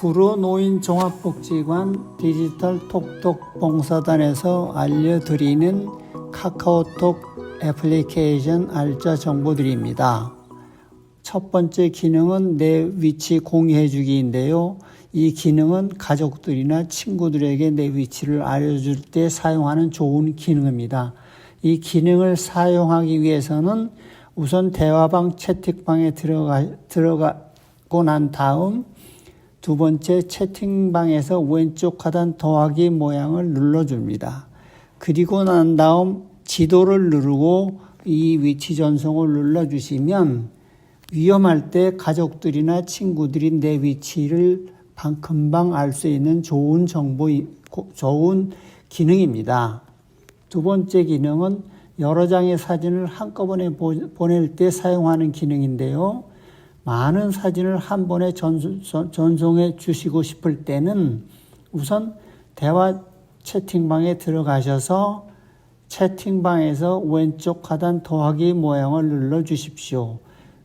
구로노인 종합복지관 디지털 톡톡 봉사단에서 알려드리는 카카오톡 애플리케이션 알짜 정보들입니다. 첫 번째 기능은 내 위치 공유해주기인데요. 이 기능은 가족들이나 친구들에게 내 위치를 알려줄 때 사용하는 좋은 기능입니다. 이 기능을 사용하기 위해서는 우선 대화방 채팅방에 들어가, 들어가고 난 다음 두 번째 채팅방에서 왼쪽 하단 더하기 모양을 눌러줍니다. 그리고 난 다음 지도를 누르고 이 위치 전송을 눌러주시면 위험할 때 가족들이나 친구들이 내 위치를 방- 금방 알 수 있는 좋은 정보, 좋은 기능입니다. 두 번째 기능은 여러 장의 사진을 한꺼번에 보- 보낼 때 사용하는 기능인데요. 많은 사진을 한 번에 전송해 주시고 싶을 때는 우선 대화 채팅방에 들어가셔서 채팅방에서 왼쪽 하단 더하기 모양을 눌러 주십시오.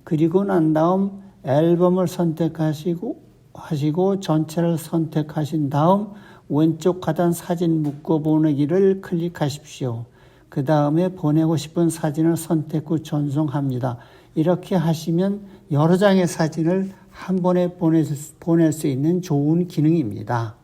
그리고 난 다음 앨범을 선택하시고 하시고 전체를 선택하신 다음 왼쪽 하단 사진 묶어 보내기를 클릭하십시오. 그 다음에 보내고 싶은 사진을 선택 후 전송합니다. 이렇게 하시면 여러 장의 사진을 한 번에 보낼 수- 있는 좋은 기능입니다.